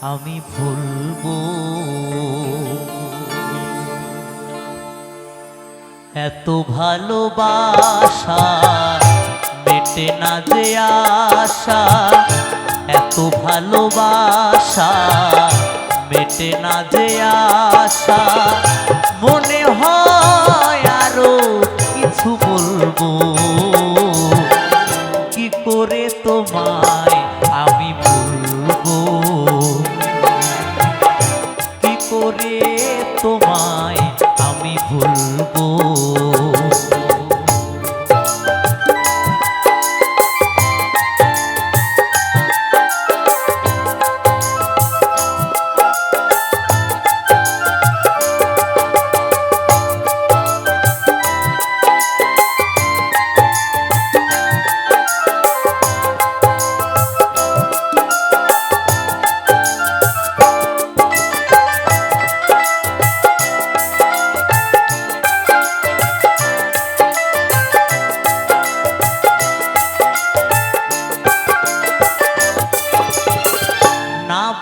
আমি ভুলবো। এত ভালোবাসা মেটে না যে আশা। এত ভালোবাসা মেটে না যে আশা। মনে হয় আরও কিছু বলব। করে তোমায় আমি ভুলবো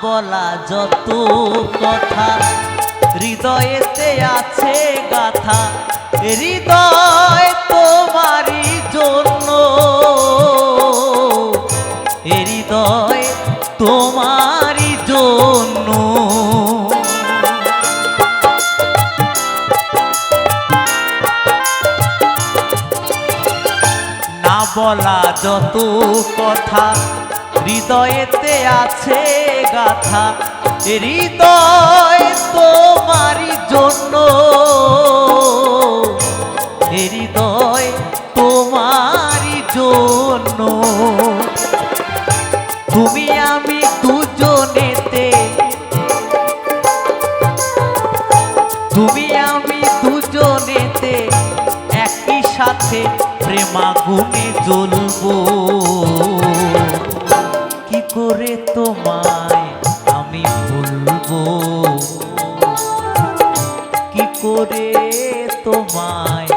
বলা যত কথা। হৃদয়েতে আছে গাথা। হৃদয় তোমারই জন্য। হৃদয় তোমারই জন্য। না বলা যত কথা। হৃদয়েতে আছে গাথা, হৃদয় তোমারই জন্য। হৃদয় তোমারই জন্য। তুমি আমি দুজনেতে। তুমি আমি দুজনেতে একই সাথে প্রেমাগুনে জ্বলবো। কি করে তোমায় আমি কি করে তোমায়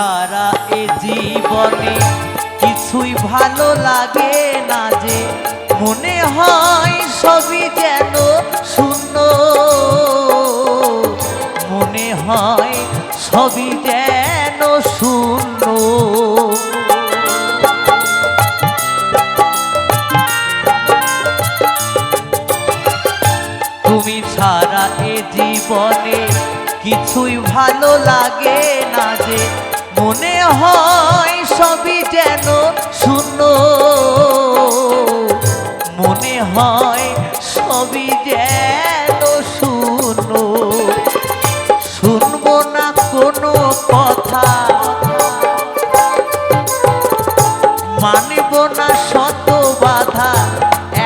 ছাড়া এ জীবনে কিছুই ভালো লাগে না যে মনে হয় সবই যেন শূন্য। মনে হয় সবই যেন শূন্য। তুমি ছাড়া এ জীবনে কিছুই ভালো লাগে না যে মনে হয় সবই যেন শূন্য। মনে হয় সবই যেন শূন্য। শুনব না কোনো কথা। মানব না শত বাধা।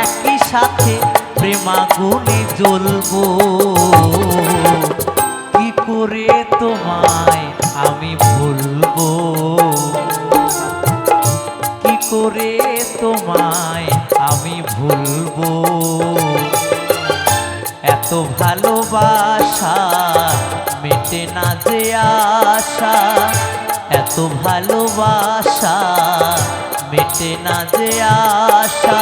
একই সাথে প্রেমাগুনে জ্বলবো। কি করে তোমায় আমি ভুলবো? কি করে তোমায় আমি ভুলবো? এত ভালোবাসা মেটে না যে আশা। এত ভালোবাসা মেটে না যে আশা।